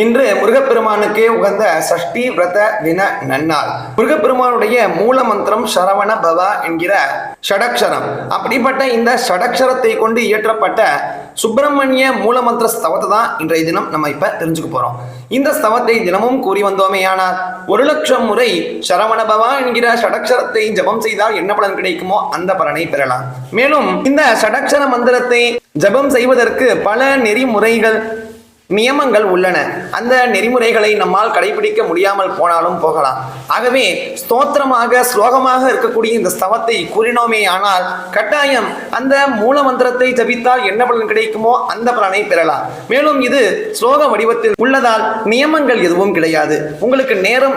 இன்று முருகப்பெருமானுக்கு உகந்த சஷ்டி விரத தின நன்னாள். முருகப்பெருமானுடைய மூல மந்திரம் சரவண பவா என்கிற ஷடக்ஷரம். அப்படிப்பட்ட இந்த ஷடக்ஷரத்தை கொண்டு இயற்றப்பட்ட சுப்பிரமணிய மூல மந்திர ஸ்தவத்தை தான் இன்றைய தினம் நம்ம இப்ப தெரிஞ்சுக்க போறோம். இந்த ஸ்தவத்தை தினமும் கூறி வந்தோமேயானால் ஒரு லட்சம் முறை சரவண பவா என்கிற ஷடக்ஷரத்தை ஜபம் செய்தால் என்ன பலன் கிடைக்குமோ அந்த பலனை பெறலாம். மேலும் இந்த ஷடக்ஷர மந்திரத்தை ஜபம் செய்வதற்கு பல நெறிமுறைகள் நியமங்கள் உள்ளன. அந்த நெறிமுறைகளை நம்மால் கடைபிடிக்க முடியாமல் போனாலும் போகலாம். ஆகவே ஸ்தோத்திரமாக ஸ்லோகமாக இருக்கக்கூடிய இந்த ஸ்தவத்தை கூறினோமே ஆனால் கட்டாயம் அந்த மூல மந்திரத்தை ஜபித்தால் என்ன பலன் கிடைக்குமோ அந்த பலனை பெறலாம். மேலும் இது ஸ்லோக வடிவத்தில் உள்ளதால் நியமங்கள் எதுவும் கிடையாது. உங்களுக்கு நேரம்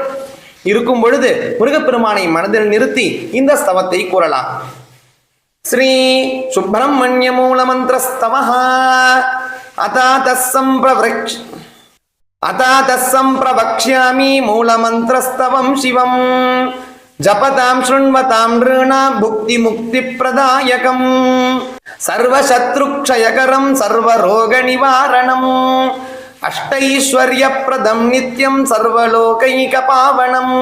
இருக்கும் பொழுது முருகப்பெருமானை மனதில் நிறுத்தி இந்த ஸ்தவத்தை கூறலாம். ஸ்ரீ சுப்பிரமணிய மூலமந்திரஸ்தவः अतातः सम्प्रवृक्ष अतातः सम्प्रवक्ष्यामि मूलमन्त्रस्तवं शिवम् जपतां शृण्वतां नॄणां भुक्तिमुक्तिप्रदायकम् सर्वशत्रुक्षयकरं सर्वरोगनिवारणम् अष्टैश्वर्यप्रदं नित्यं सर्वलोकैकपावनम्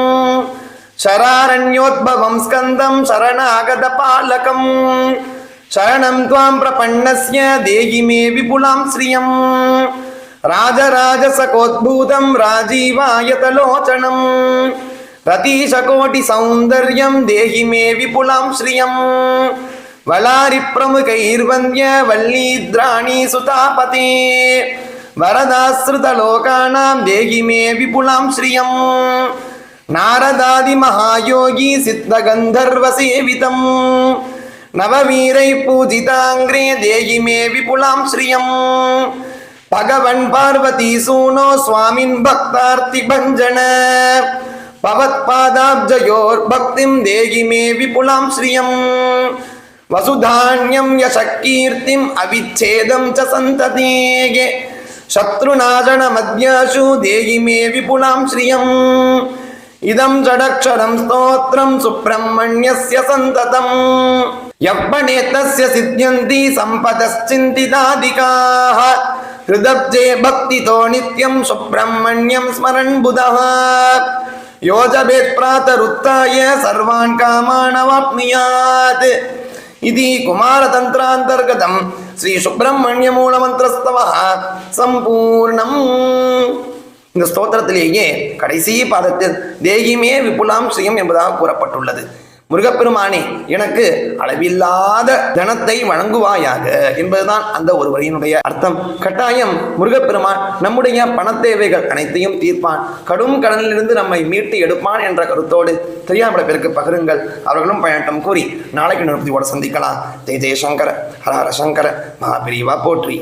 शरारण्योद्भवं स्कन्दं शरणागतपालकम् शरणं त्वां प्रपन्नस्य देहि मे विपुलां श्रियम् राजराजसकोद्भूतं राजीवायतलोचनम् रतीशकोटिसौन्दर्यं देहि मे विपुलां श्रियम् वलारिप्रमुखैर्वन्द्य वल्लीद्राणी सुतापते वरदाश्रितलोकानां देहि मे विपुलां श्रियम् नारदादिमहायोगी सिद्धगन्धर्वसेवितम् नववीरै पूजिताङ्ग्रे देहि मे विपुलां श्रियम् भगवन् पार्वतीसूनो स्वामिन् भक्तार्तिभञ्जन भवत्पादाब्जयोर्भक्तिं देहि मे विपुलां श्रियम् वसुधान्यं यशकीर्तिम् अविच्छेदं च सन्ततेः शत्रुनाशनमद्याशु देहि मे विपुलां श्रियम् इदं षडक्षरं स्तोत्रं सुब्रह्मण्यस्य सन्ततम् यव्वने तस्य सिद्ध्यन्ति सम्पदश्चिन्तिताधिकाः हृदब्जे भक्तितो नित्यं सुब्रह्मण्यं स्मरन् बुधः यो जपेत् प्रातरुत्थाय सर्वान् कामानवाप्नुयात् इति कुमारतन्त्रान्तर्गतं श्रीसुब्रह्मण्यमूलमन्त्रस्तवः सम्पूर्णम् இந்த ஸ்தோத்திரத்திலேயே கடைசி பாதத்தில் தேகிமே விபுலாம் ஸ்ரீயம் என்பதாக கூறப்பட்டுள்ளது முருகப்பெருமானே எனக்கு அளவில்லாத தனத்தை வழங்குவாயாக என்பதுதான் அந்த ஒரு வரியினுடைய அர்த்தம். கட்டாயம் முருகப்பெருமான் நம்முடைய பணத்தேவைகள் அனைத்தையும் தீர்ப்பான். கடும் கடனிலிருந்து நம்மை மீட்டு எடுப்பான் என்ற கருத்தோடு தெரியாமல பேருக்கு பகிருங்கள். அவர்களும் பயணம் கூறி நாளைக்கு நிறுத்தியோட சந்திக்கலாம். ஜெய ஜெயசங்கர ஹரஹர சங்கர மகாபிரிவா போற்றி.